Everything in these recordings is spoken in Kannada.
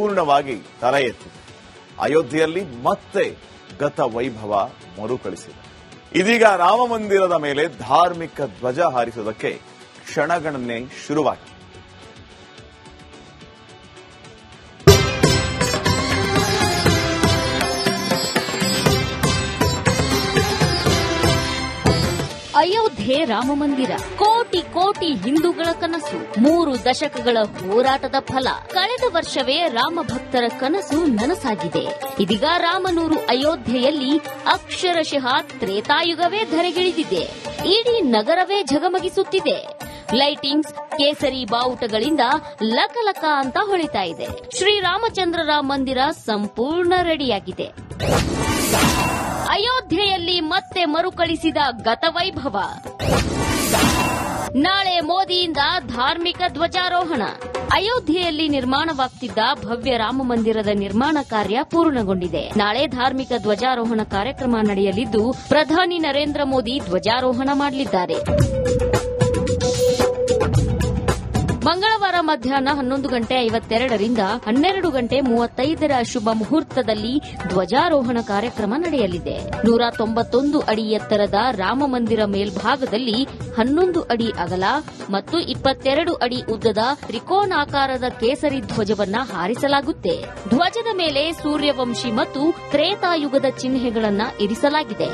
ಪೂರ್ಣವಾಗಿ ತಲೆ ಎತ್ತಿದೆ ಅಯೋಧ್ಯೆಯಲ್ಲಿ ಮತ್ತೆ ಗತ ವೈಭವ ಮರುಕಳಿಸಿದೆ. ಇದೀಗ ರಾಮ ಮಂದಿರದ ಮೇಲೆ ಧಾರ್ಮಿಕ ಧ್ವಜ ಹಾರಿಸುವುದಕ್ಕೆ ಕ್ಷಣಗಣನೆ ಶುರುವಾಗಿದೆ. ಅಯೋಧ್ಯೆ ರಾಮ ಮಂದಿರ. ಕೋಟಿ ಕೋಟಿ ಹಿಂದೂಗಳ ಕನಸು. ಮೂರು ದಶಕಗಳ ಹೋರಾಟದ ಫಲ. ಕಳೆದ ವರ್ಷವೇ ರಾಮ ಭಕ್ತರ ಕನಸು ನನಸಾಗಿದೆ. ಇದೀಗ ರಾಮನೂರು ಅಯೋಧ್ಯೆಯಲ್ಲಿ ಅಕ್ಷರಶಃ ತ್ರೇತಾಯುಗವೇ ಧರೆಗಿಳಿದಿದೆ. ಇಡೀ ನಗರವೇ ಝಗಮಗಿಸುತ್ತಿದೆ. ಲೈಟಿಂಗ್ಸ್, ಕೇಸರಿ ಬಾವುಟಗಳಿಂದ ಲಕಲಕ ಅಂತ ಹೊಳಿತಾ ಇದೆ. ಶ್ರೀರಾಮಚಂದ್ರರ ಮಂದಿರ ಸಂಪೂರ್ಣ ರೆಡಿಯಾಗಿದೆ. ಅಯೋಧ್ಯೆಯಲ್ಲಿ ಮತ್ತೆ ಮರುಕಳಿಸಿದ ಗತವೈಭವ. ನಾಳೆ ಮೋದಿಯಿಂದ ಧಾರ್ಮಿಕ ಧ್ವಜಾರೋಹಣ. ಅಯೋಧ್ಯೆಯಲ್ಲಿ ನಿರ್ಮಾಣವಾಗ್ತಿದ್ದ ಭವ್ಯ ರಾಮ ಮಂದಿರದ ನಿರ್ಮಾಣ ಕಾರ್ಯ ಪೂರ್ಣಗೊಂಡಿದೆ. ನಾಳೆ ಧಾರ್ಮಿಕ ಧ್ವಜಾರೋಹಣ ಕಾರ್ಯಕ್ರಮ ನಡೆಯಲಿದ್ದು, ಪ್ರಧಾನಿ ನರೇಂದ್ರ ಮೋದಿ ಧ್ವಜಾರೋಹಣ ಮಾಡಲಿದ್ದಾರೆ. ಮಂಗಳವಾರ ಮಧ್ಯಾಹ್ನ ಹನ್ನೊಂದು ಗಂಟೆ ಐವತ್ತೆರಡರಿಂದ ಹನ್ನೆರಡು ಗಂಟೆ ಮೂವತ್ತೈದರ ಶುಭ ಮುಹೂರ್ತದಲ್ಲಿ ಧ್ವಜಾರೋಹಣ ಕಾರ್ಯಕ್ರಮ ನಡೆಯಲಿದೆ. ನೂರ ತೊಂಬತ್ತೊಂದು ಅಡಿ ಎತ್ತರದ ರಾಮ ಮಂದಿರ ಮೇಲ್ಭಾಗದಲ್ಲಿ ಹನ್ನೊಂದು ಅಡಿ ಅಗಲ ಮತ್ತು ಇಪ್ಪತ್ತೆರಡು ಅಡಿ ಉದ್ದದ ತ್ರಿಕೋನಾಕಾರದ ಕೇಸರಿ ಧ್ವಜವನ್ನ ಹಾರಿಸಲಾಗುತ್ತೆ. ಧ್ವಜದ ಮೇಲೆ ಸೂರ್ಯವಂಶಿ ಮತ್ತು ತ್ರೇತಾಯುಗದ ಚಿಹ್ನೆಗಳನ್ನ ಇರಿಸಲಾಗಿದೆ.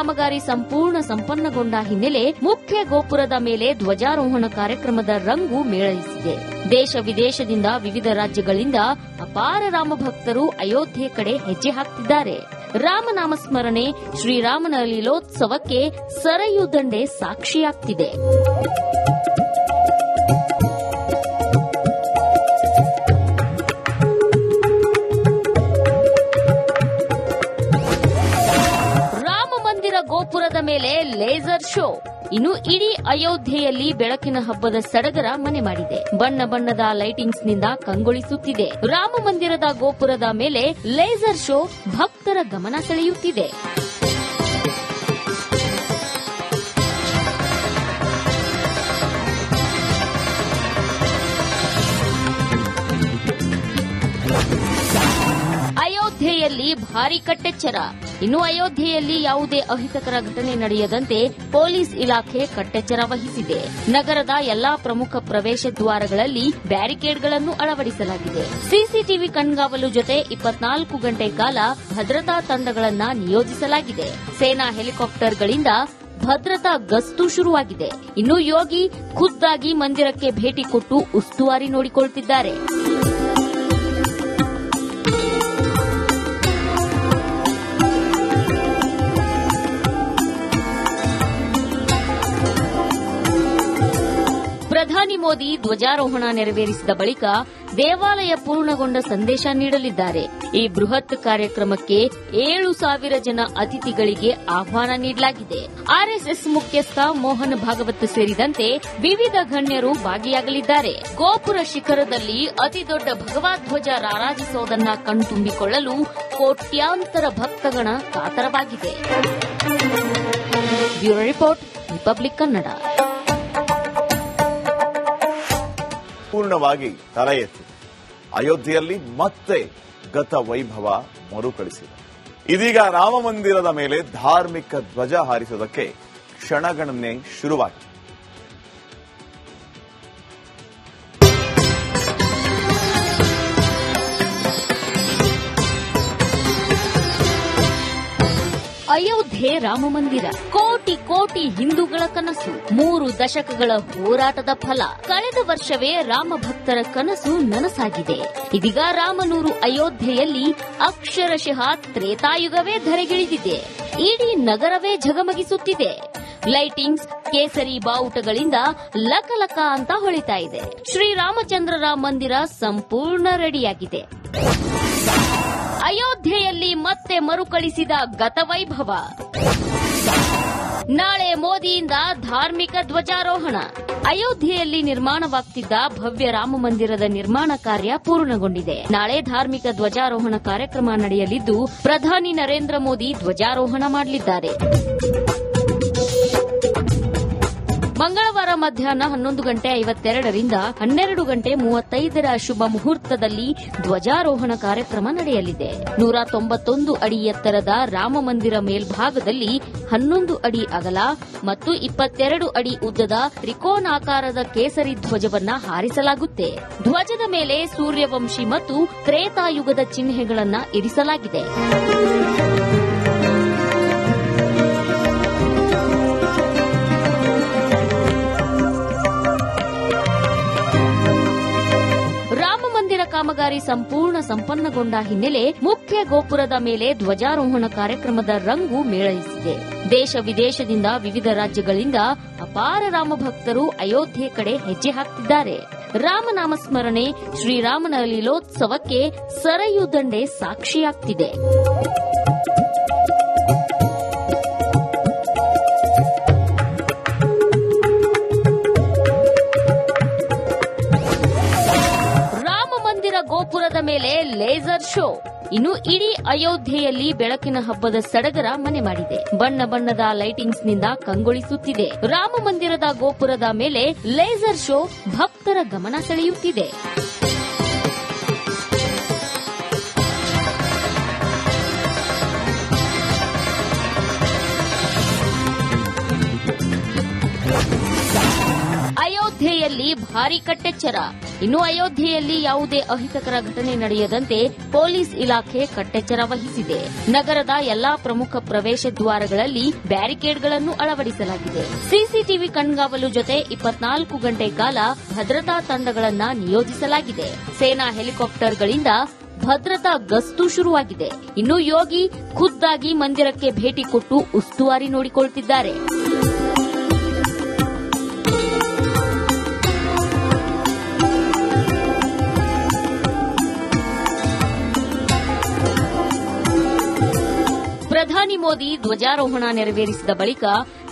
ಕಾಮಗಾರಿ ಸಂಪೂರ್ಣ ಸಂಪನ್ನಗೊಂಡ ಹಿನ್ನೆಲೆ ಮುಖ್ಯ ಗೋಪುರದ ಮೇಲೆ ಧ್ವಜಾರೋಹಣ ಕಾರ್ಯಕ್ರಮದ ರಂಗು ಮೇಳೈಸಿದೆ. ದೇಶ ವಿದೇಶದಿಂದ ವಿವಿಧ ರಾಜ್ಯಗಳಿಂದ ಅಪಾರ ರಾಮ ಭಕ್ತರು ಅಯೋಧ್ಯೆ ಕಡೆ ಹೆಜ್ಜೆ ಹಾಕ್ತಿದ್ದಾರೆ. ರಾಮನಾಮ ಸ್ಮರಣೆ ಶ್ರೀರಾಮನ ಲೀಲೋತ್ಸವಕ್ಕೆ ಸರಯು ದಂಡೆ ಸಾಕ್ಷಿಯಾಗ್ತಿದೆ. ಮೇಲೆ ಲೇಸರ್ ಶೋ. ಇನ್ನು ಇಡೀ ಅಯೋಧ್ಯೆಯಲ್ಲಿ ಬೆಳಕಿನ ಹಬ್ಬದ ಸಡಗರ ಮನೆ ಮಾಡಿದೆ. ಬಣ್ಣ ಬಣ್ಣದ ಲೈಟಿಂಗ್ಸ್ನಿಂದ ಕಂಗೊಳಿಸುತ್ತಿದೆ. ರಾಮ ಮಂದಿರದ ಗೋಪುರದ ಮೇಲೆ ಲೇಸರ್ ಶೋ ಭಕ್ತರ ಗಮನ ಸೆಳೆಯುತ್ತಿದೆ. ಭಾರಿ ಕಟ್ಟೆಚ್ಚರ. ಇನ್ನು ಅಯೋಧ್ಯೆಯಲ್ಲಿ ಯಾವುದೇ ಅಹಿತಕರ ಘಟನೆ ನಡೆಯದಂತೆ ಪೊಲೀಸ್ ಇಲಾಖೆ ಕಟ್ಟೆಚ್ಚರ ವಹಿಸಿದೆ. ನಗರದ ಎಲ್ಲಾ ಪ್ರಮುಖ ಪ್ರವೇಶ ದ್ವಾರಗಳಲ್ಲಿ ಬ್ಯಾರಿಕೇಡ್ಗಳನ್ನು ಅಳವಡಿಸಲಾಗಿದೆ. ಸಿಸಿಟಿವಿ ಕಣ್ಗಾವಲು ಜೊತೆ ಇಪ್ಪತ್ನಾಲ್ಕು ಗಂಟೆ ಕಾಲ ಭದ್ರತಾ ತಂಡಗಳನ್ನು ನಿಯೋಜಿಸಲಾಗಿದೆ. ಸೇನಾ ಹೆಲಿಕಾಪ್ಟರ್ಗಳಿಂದ ಭದ್ರತಾ ಗಸ್ತು ಶುರುವಾಗಿದೆ. ಇನ್ನು ಯೋಗಿ ಖುದ್ದಾಗಿ ಮಂದಿರಕ್ಕೆ ಭೇಟಿ ಕೊಟ್ಟು ಉಸ್ತುವಾರಿ ನೋಡಿಕೊಳ್ಳುತ್ತಿದ್ದಾರೆ ಮೋದಿ ಧ್ವಜಾರೋಹಣ ನೆರವೇರಿಸಿದ ಬಳಿಕ ದೇವಾಲಯ ಪೂರ್ಣಗೊಂಡ ಸಂದೇಶ ನೀಡಲಿದ್ದಾರೆ. ಈ ಬೃಹತ್ ಕಾರ್ಯಕ್ರಮಕ್ಕೆ ಏಳು ಸಾವಿರ ಜನ ಅತಿಥಿಗಳಿಗೆ ಆಹ್ವಾನ ನೀಡಲಾಗಿದೆ. ಆರ್ಎಸ್ಎಸ್ ಮುಖ್ಯಸ್ಥ ಮೋಹನ್ ಭಾಗವತ್ ಸೇರಿದಂತೆ ವಿವಿಧ ಗಣ್ಯರು ಭಾಗಿಯಾಗಲಿದ್ದಾರೆ. ಗೋಪುರ ಶಿಖರದಲ್ಲಿ ಅತಿದೊಡ್ಡ ಭಗವಾಧ್ವಜ ರಾರಾಜಿಸೋದನ್ನ ಕಣ್ತುಂಬಿಕೊಳ್ಳಲು ಕೋಟ್ಯಾಂತರ ಭಕ್ತಗಣ ಕಾತರವಾಗಿದೆ. Bureau report, republic Kannada. ಪೂರ್ಣವಾಗಿ ತಲೆ ಎತ್ತಿ ಅಯೋಧ್ಯೆಯಲ್ಲಿ ಮತ್ತೆ ಗತ ವೈಭವ ಮರುಕಳಿಸಿದೆ. ಇದೀಗ ರಾಮ ಮಂದಿರದ ಮೇಲೆ ಧಾರ್ಮಿಕ ಧ್ವಜ ಹಾರಿಸುವುದಕ್ಕೆ ಕ್ಷಣಗಣನೆ ಶುರುವಾಗಿದೆ. ಅಯೋಧ್ಯೆ ರಾಮ ಮಂದಿರ. ಕೋಟಿ ಕೋಟಿ ಹಿಂದೂಗಳ ಕನಸು. ಮೂರು ದಶಕಗಳ ಹೋರಾಟದ ಫಲ. ಕಳೆದ ವರ್ಷವೇ ರಾಮ ಭಕ್ತರ ಕನಸು ನನಸಾಗಿದೆ. ಇದೀಗ ರಾಮನೂರು ಅಯೋಧ್ಯೆಯಲ್ಲಿ ಅಕ್ಷರಶಃ ತ್ರೇತಾಯುಗವೇ ಧರೆಗಿಳಿದಿದೆ. ಇಡೀ ನಗರವೇ ಝಗಮಗಿಸುತ್ತಿದೆ. ಲೈಟಿಂಗ್ಸ್, ಕೇಸರಿ ಬಾವುಟಗಳಿಂದ ಲಕಲಕ ಅಂತ ಹೊಳಿತಾ ಇದೆ. ಶ್ರೀರಾಮಚಂದ್ರರ ಮಂದಿರ ಸಂಪೂರ್ಣ ರೆಡಿಯಾಗಿದೆ. ಅಯೋಧ್ಯೆಯಲ್ಲಿ ಮತ್ತೆ ಮರುಕಳಿಸಿದ ಗತವೈಭವ. ನಾಳೆ ಮೋದಿಯಿಂದ ಧಾರ್ಮಿಕ ಧ್ವಜಾರೋಹಣ. ಅಯೋಧ್ಯೆಯಲ್ಲಿ ನಿರ್ಮಾಣವಾಗ್ತಿದ್ದ ಭವ್ಯ ರಾಮ ಮಂದಿರದ ನಿರ್ಮಾಣ ಕಾರ್ಯ ಪೂರ್ಣಗೊಂಡಿದೆ. ನಾಳೆ ಧಾರ್ಮಿಕ ಧ್ವಜಾರೋಹಣ ಕಾರ್ಯಕ್ರಮ ನಡೆಯಲಿದ್ದು, ಪ್ರಧಾನಿ ನರೇಂದ್ರ ಮೋದಿ ಧ್ವಜಾರೋಹಣ ಮಾಡಲಿದ್ದಾರೆ. ಮಂಗಳವಾರ ಮಧ್ಯಾಹ್ನ ಹನ್ನೊಂದು ಗಂಟೆ ಐವತ್ತೆರಡರಿಂದ ಹನ್ನೆರಡು ಗಂಟೆ ಮೂವತ್ತೈದರ ಶುಭ ಮುಹೂರ್ತದಲ್ಲಿ ಧ್ವಜಾರೋಹಣ ಕಾರ್ಯಕ್ರಮ ನಡೆಯಲಿದೆ. ನೂರ ತೊಂಬತ್ತೊಂದು ಅಡಿ ಎತ್ತರದ ರಾಮ ಮಂದಿರ ಮೇಲ್ಭಾಗದಲ್ಲಿ ಹನ್ನೊಂದು ಅಡಿ ಅಗಲ ಮತ್ತು ಇಪ್ಪತ್ತೆರಡು ಅಡಿ ಉದ್ದದ ತ್ರಿಕೋನಾಕಾರದ ಕೇಸರಿ ಧ್ವಜವನ್ನ ಹಾರಿಸಲಾಗುತ್ತೆ. ಧ್ವಜದ ಮೇಲೆ ಸೂರ್ಯವಂಶಿ ಮತ್ತು ತ್ರೇತಾಯುಗದ ಚಿಹ್ನೆಗಳನ್ನ ಇರಿಸಲಾಗಿದೆ. ಕಾಮಗಾರಿ ಸಂಪೂರ್ಣ ಸಂಪನ್ನಗೊಂಡ ಹಿನ್ನೆಲೆ ಮುಖ್ಯ ಗೋಪುರದ ಮೇಲೆ ಧ್ವಜಾರೋಹಣ ಕಾರ್ಯಕ್ರಮದ ರಂಗು ಮೇಳೈಸಿದೆ. ದೇಶ ವಿದೇಶದಿಂದ ವಿವಿಧ ರಾಜ್ಯಗಳಿಂದ ಅಪಾರ ರಾಮ ಭಕ್ತರು ಅಯೋಧ್ಯೆ ಕಡೆ ಹೆಜ್ಜೆ ಹಾಕ್ತಿದ್ದಾರೆ. ರಾಮನಾಮ ಸ್ಮರಣೆ ಶ್ರೀರಾಮನ ಲೀಲೋತ್ಸವಕ್ಕೆ ಸರಯು ದಂಡೆ ಸಾಕ್ಷಿಯಾಗ್ತಿದೆ. ಮೇಲೆ ಲೇಸರ್ ಶೋ. ಇನ್ನು ಇಡೀ ಅಯೋಧ್ಯೆಯಲ್ಲಿ ಬೆಳಕಿನ ಹಬ್ಬದ ಸಡಗರ ಮನೆ ಮಾಡಿದೆ. ಬಣ್ಣ ಬಣ್ಣದ ಲೈಟಿಂಗ್ಸ್ನಿಂದ ಕಂಗೊಳಿಸುತ್ತಿದೆ. ರಾಮ ಮಂದಿರದ ಗೋಪುರದ ಮೇಲೆ ಲೇಸರ್ ಶೋ ಭಕ್ತರ ಗಮನ ಸೆಳೆಯುತ್ತಿದೆ. ಅಯೋಧ್ಯೆಯಲ್ಲಿ ಭಾರಿ ಕಟ್ಟೆಚ್ಚರ. ಇನ್ನು ಅಯೋಧ್ಯೆಯಲ್ಲಿ ಯಾವುದೇ ಅಹಿತಕರ ಘಟನೆ ನಡೆಯದಂತೆ ಪೊಲೀಸ್ ಇಲಾಖೆ ಕಟ್ಟೆಚ್ಚರ ವಹಿಸಿದೆ. ನಗರದ ಎಲ್ಲಾ ಪ್ರಮುಖ ಪ್ರವೇಶ ದ್ವಾರಗಳಲ್ಲಿ ಬ್ಯಾರಿಕೇಡ್ಗಳನ್ನು ಅಳವಡಿಸಲಾಗಿದೆ. ಸಿಸಿಟಿವಿ ಕಣ್ಗಾವಲು ಜೊತೆ ಇಪ್ಪತ್ನಾಲ್ಕು ಗಂಟೆ ಕಾಲ ಭದ್ರತಾ ತಂಡಗಳನ್ನು ನಿಯೋಜಿಸಲಾಗಿದೆ. ಸೇನಾ ಹೆಲಿಕಾಪ್ಟರ್ಗಳಿಂದ ಭದ್ರತಾ ಗಸ್ತು ಶುರುವಾಗಿದೆ. ಇನ್ನು ಯೋಗಿ ಖುದ್ದಾಗಿ ಮಂದಿರಕ್ಕೆ ಭೇಟಿ ಕೊಟ್ಟು ಉಸ್ತುವಾರಿ ನೋಡಿಕೊಳ್ಳುತ್ತಿದ್ದಾರೆ ಪ್ರಧಾನಿ ಮೋದಿ ಧ್ವಜಾರೋಹಣ ನೆರವೇರಿಸಿದ ಬಳಿಕ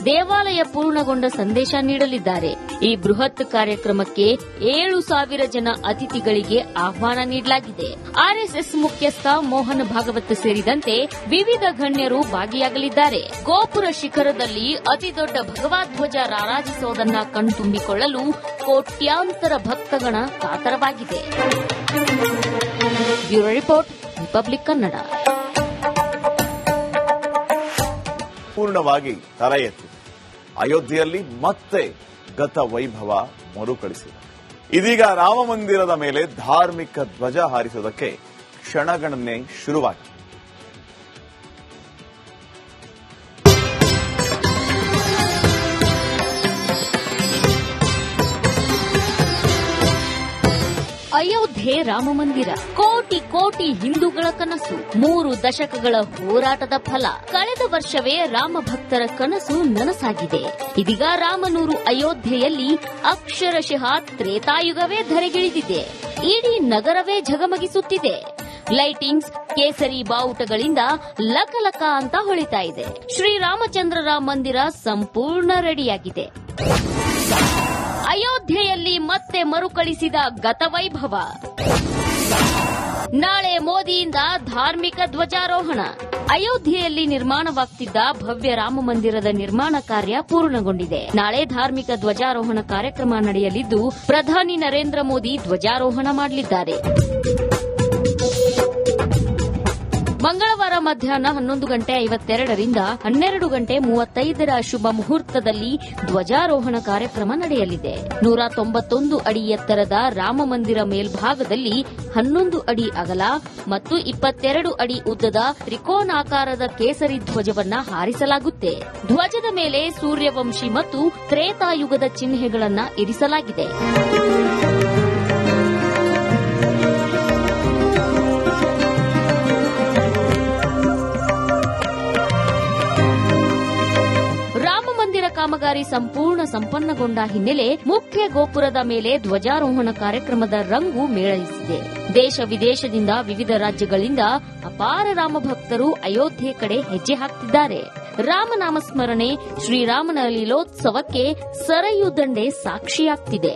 ದೇವಾಲಯ ಪೂರ್ಣಗೊಂಡ ಸಂದೇಶ ನೀಡಲಿದ್ದಾರೆ. ಈ ಬೃಹತ್ ಕಾರ್ಯಕ್ರಮಕ್ಕೆ ಏಳು ಸಾವಿರ ಜನ ಅತಿಥಿಗಳಿಗೆ ಆಹ್ವಾನ ನೀಡಲಾಗಿದೆ. ಆರ್ಎಸ್ಎಸ್ ಮುಖ್ಯಸ್ಥ ಮೋಹನ್ ಭಾಗವತ್ ಸೇರಿದಂತೆ ವಿವಿಧ ಗಣ್ಯರು ಭಾಗಿಯಾಗಲಿದ್ದಾರೆ. ಗೋಪುರ ಶಿಖರದಲ್ಲಿ ಅತಿದೊಡ್ಡ ಭಗವಾಧ್ವಜ ರಾರಾಜಿಸೋದನ್ನ ಕಣ್ತುಂಬಿಕೊಳ್ಳಲು ಕೋಟ್ಯಾಂತರ ಭಕ್ತಗಣ ಕಾತರವಾಗಿದೆ. Bureau report, republic Kannada. ಪೂರ್ಣವಾಗಿ ತಲೆ ಅಯೋಧ್ಯೆಯಲ್ಲಿ ಮತ್ತೆ ಗತ ವೈಭವ ಮರುಕಳಿಸಿದೆ. ಇದೀಗ ರಾಮಮಂದಿರದ ಮೇಲೆ ಧಾರ್ಮಿಕ ಧ್ವಜ ಹಾರಿಸುವುದಕ್ಕೆ ಕ್ಷಣಗಣನೆ ಶುರುವಾಗಿದೆ. ಅಯೋಧ್ಯೆ ರಾಮ ಮಂದಿರ. ಕೋಟಿ ಕೋಟಿ ಹಿಂದೂಗಳ ಕನಸು. ಮೂರು ದಶಕಗಳ ಹೋರಾಟದ ಫಲ. ಕಳೆದ ವರ್ಷವೇ ರಾಮ ಭಕ್ತರ ಕನಸು ನನಸಾಗಿದೆ. ಇದೀಗ ರಾಮನೂರು ಅಯೋಧ್ಯೆಯಲ್ಲಿ ಅಕ್ಷರಶಃ ತ್ರೇತಾಯುಗವೇ ಧರೆಗಿಳಿದಿದೆ. ಇಡೀ ನಗರವೇ ಝಗಮಗಿಸುತ್ತಿದೆ. ಲೈಟಿಂಗ್ಸ್, ಕೇಸರಿ ಬಾವುಟಗಳಿಂದ ಲಕಲಕ ಅಂತ ಹೊಳಿತಾ ಇದೆ. ಶ್ರೀರಾಮಚಂದ್ರರ ಮಂದಿರ ಸಂಪೂರ್ಣ ರೆಡಿಯಾಗಿದೆ. ಅಯೋಧ್ಯೆಯಲ್ಲಿ ಮತ್ತೆ ಮರುಕಳಿಸಿದ ಗತವೈಭವ. ನಾಳೆ ಮೋದಿಯಿಂದ ಧಾರ್ಮಿಕ ಧ್ವಜಾರೋಹಣ. ಅಯೋಧ್ಯೆಯಲ್ಲಿ ನಿರ್ಮಾಣವಾಗ್ತಿದ್ದ ಭವ್ಯ ರಾಮ ಮಂದಿರದ ನಿರ್ಮಾಣ ಕಾರ್ಯ ಪೂರ್ಣಗೊಂಡಿದೆ. ನಾಳೆ ಧಾರ್ಮಿಕ ಧ್ವಜಾರೋಹಣ ಕಾರ್ಯಕ್ರಮ ನಡೆಯಲಿದ್ದು, ಪ್ರಧಾನಿ ನರೇಂದ್ರ ಮೋದಿ ಧ್ವಜಾರೋಹಣ ಮಾಡಲಿದ್ದಾರೆ. ಮಂಗಳವಾರ ಮಧ್ಯಾಹ್ನ ಹನ್ನೊಂದು ಗಂಟೆ ಐವತ್ತೆರಡರಿಂದ ಹನ್ನೆರಡು ಗಂಟೆ ಮೂವತ್ತೈದರ ಶುಭ ಮುಹೂರ್ತದಲ್ಲಿ ಧ್ವಜಾರೋಹಣ ಕಾರ್ಯಕ್ರಮ ನಡೆಯಲಿದೆ. ನೂರ ತೊಂಬತ್ತೊಂದು ಅಡಿ ಎತ್ತರದ ರಾಮ ಮಂದಿರ ಮೇಲ್ಭಾಗದಲ್ಲಿ ಹನ್ನೊಂದು ಅಡಿ ಅಗಲ ಮತ್ತು ಇಪ್ಪತ್ತೆರಡು ಅಡಿ ಉದ್ದದ ತ್ರಿಕೋನಾಕಾರದ ಕೇಸರಿ ಧ್ವಜವನ್ನ ಹಾರಿಸಲಾಗುತ್ತೆ. ಧ್ವಜದ ಮೇಲೆ ಸೂರ್ಯವಂಶಿ ಮತ್ತು ತ್ರೇತಾಯುಗದ ಚಿಹ್ನೆಗಳನ್ನ ಇರಿಸಲಾಗಿದೆ. ಕಾಮಗಾರಿ ಸಂಪೂರ್ಣ ಸಂಪನ್ನಗೊಂಡ ಹಿನ್ನೆಲೆ ಮುಖ್ಯ ಗೋಪುರದ ಮೇಲೆ ಧ್ವಜಾರೋಹಣ ಕಾರ್ಯಕ್ರಮದ ರಂಗು ಮೇಳೈಸಿದೆ. ದೇಶ ವಿದೇಶದಿಂದ ವಿವಿಧ ರಾಜ್ಯಗಳಿಂದ ಅಪಾರ ರಾಮ ಭಕ್ತರು ಅಯೋಧ್ಯೆ ಕಡೆ ಹೆಜ್ಜೆ ಹಾಕ್ತಿದ್ದಾರೆ. ರಾಮನಾಮ ಸ್ಮರಣೆ ಶ್ರೀರಾಮನ ಲೀಲೋತ್ಸವಕ್ಕೆ ಸರಯು ದಂಡೆ ಸಾಕ್ಷಿಯಾಗ್ತಿದೆ.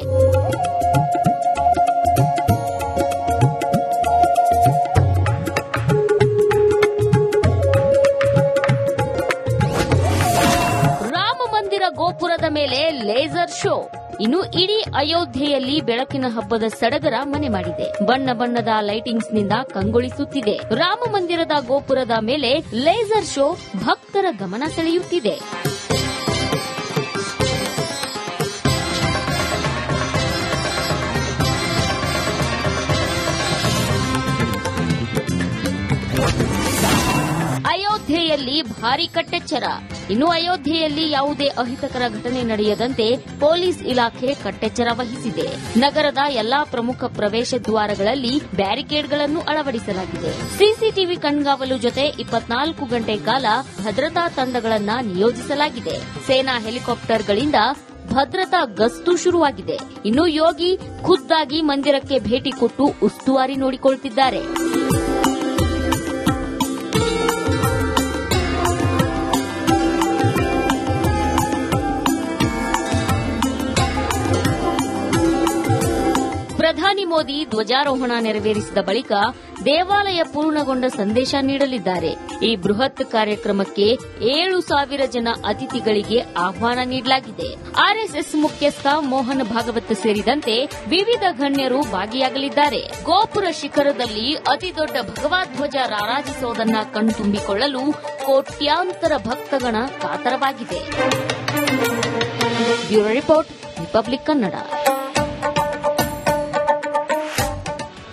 ಇನ್ನು ಇಡೀ ಅಯೋಧ್ಯೆಯಲ್ಲಿ ಬೆಳಕಿನ ಹಬ್ಬದ ಸಡಗರ ಮನೆ ಮಾಡಿದೆ. ಬಣ್ಣ ಬಣ್ಣದ ಲೈಟಿಂಗ್ಸ್ನಿಂದ ಕಂಗೊಳಿಸುತ್ತಿದೆ. ರಾಮ ಮಂದಿರದ ಗೋಪುರದ ಮೇಲೆ ಲೇಸರ್ ಶೋ ಭಕ್ತರ ಗಮನ ಸೆಳೆಯುತ್ತಿದೆ. ಅಯೋಧ್ಯೆಯಲ್ಲಿ ಭಾರಿ ಕಟ್ಟೆಚ್ಚರ. ಇನ್ನು ಅಯೋಧ್ಯೆಯಲ್ಲಿ ಯಾವುದೇ ಅಹಿತಕರ ಘಟನೆ ನಡೆಯದಂತೆ ಪೊಲೀಸ್ ಇಲಾಖೆ ಕಟ್ಟೆಚ್ಚರ ವಹಿಸಿದೆ. ನಗರದ ಎಲ್ಲಾ ಪ್ರಮುಖ ಪ್ರವೇಶ ದ್ವಾರಗಳಲ್ಲಿ ಬ್ಯಾರಿಕೇಡ್ಗಳನ್ನು ಅಳವಡಿಸಲಾಗಿದೆ. ಸಿಸಿಟಿವಿ ಕಣ್ಗಾವಲು ಜೊತೆ ಇಪ್ಪತ್ನಾಲ್ಕು ಗಂಟೆ ಕಾಲ ಭದ್ರತಾ ತಂಡಗಳನ್ನ ನಿಯೋಜಿಸಲಾಗಿದೆ. ಸೇನಾ ಹೆಲಿಕಾಪ್ಟರ್ಗಳಿಂದ ಭದ್ರತಾ ಗಸ್ತು ಶುರುವಾಗಿದೆ. ಇನ್ನು ಯೋಗಿ ಖುದ್ದಾಗಿ ಮಂದಿರಕ್ಕೆ ಭೇಟಿ ಕೊಟ್ಟು ಉಸ್ತುವಾರಿ ನೋಡಿಕೊಳ್ತಿದ್ದಾರೆ. ಪ್ರಧಾನಿ ಮೋದಿ ಧ್ವಜಾರೋಹಣ ನೆರವೇರಿಸಿದ ಬಳಿಕ ದೇವಾಲಯ ಪೂರ್ಣಗೊಂಡ ಸಂದೇಶ ನೀಡಲಿದ್ದಾರೆ. ಈ ಬೃಹತ್ ಕಾರ್ಯಕ್ರಮಕ್ಕೆ ಏಳು ಸಾವಿರ ಜನ ಅತಿಥಿಗಳಿಗೆ ಆಹ್ವಾನ ನೀಡಲಾಗಿದೆ. ಆರ್ಎಸ್ಎಸ್ ಮುಖ್ಯಸ್ಥ ಮೋಹನ್ ಭಾಗವತ್ ಸೇರಿದಂತೆ ವಿವಿಧ ಗಣ್ಯರು ಭಾಗಿಯಾಗಲಿದ್ದಾರೆ. ಗೋಪುರ ಶಿಖರದಲ್ಲಿ ಅತಿದೊಡ್ಡ ಭಗವಧ್ವಜ ರಾರಾಜಿಸೋದನ್ನ ಕಣ್ತುಂಬಿಕೊಳ್ಳಲು ಕೋಟ್ಯಾಂತರ ಭಕ್ತಗಣ ಕಾತರವಾಗಿದೆ. Bureau report, republic Kannada.